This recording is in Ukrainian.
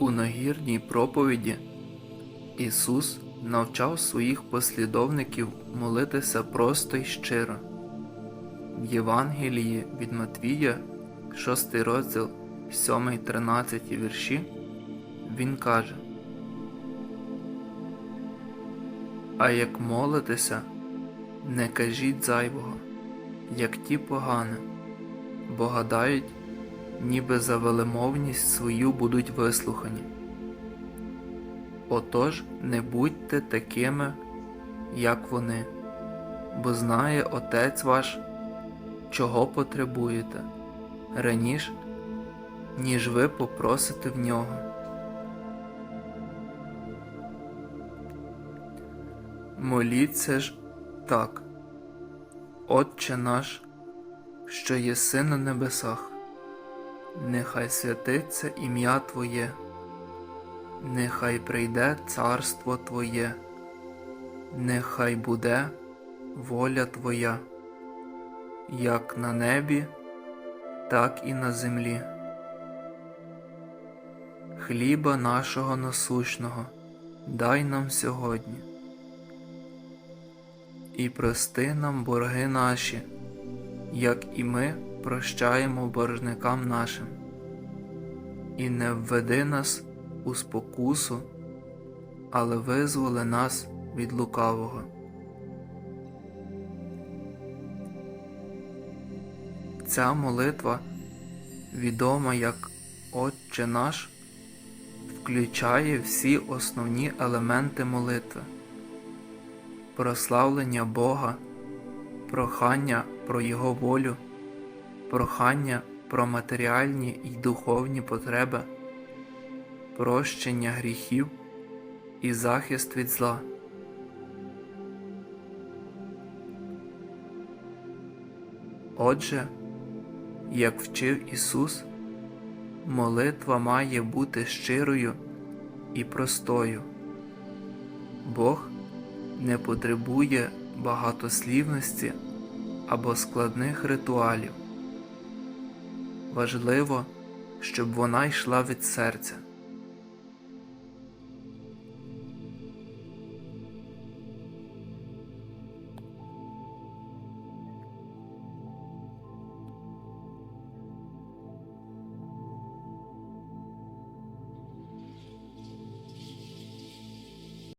У нагірній проповіді Ісус навчав своїх послідовників молитися просто й щиро. В Євангелії від Матвія, 6 розділ, 7-13 вірші, Він каже: А як молитеся, не кажіть зайвого, як ті погане, бо гадають, ніби за велемовність свою будуть вислухані. Отож не будьте такими, як вони, бо знає Отець ваш, чого потребуєте, раніше, ніж ви попросите в нього. Моліться ж так, Отче наш, що єси на небесах, нехай святиться ім'я Твоє, нехай прийде царство Твоє, нехай буде воля Твоя, як на небі, так і на землі. Хліба нашого насущного дай нам сьогодні. І прости нам борги наші, як і ми прощаємо боржникам нашим, і не введи нас у спокусу, але визволи нас від лукавого. Ця молитва, відома як Отче наш, включає всі основні елементи молитви прославлення Бога, прохання про Його волю, прохання про матеріальні й духовні потреби, прощення гріхів і захист від зла. Отже, як вчив Ісус, молитва має бути щирою і простою. Бог не потребує багатослівності або складних ритуалів. Важливо, щоб вона йшла від серця.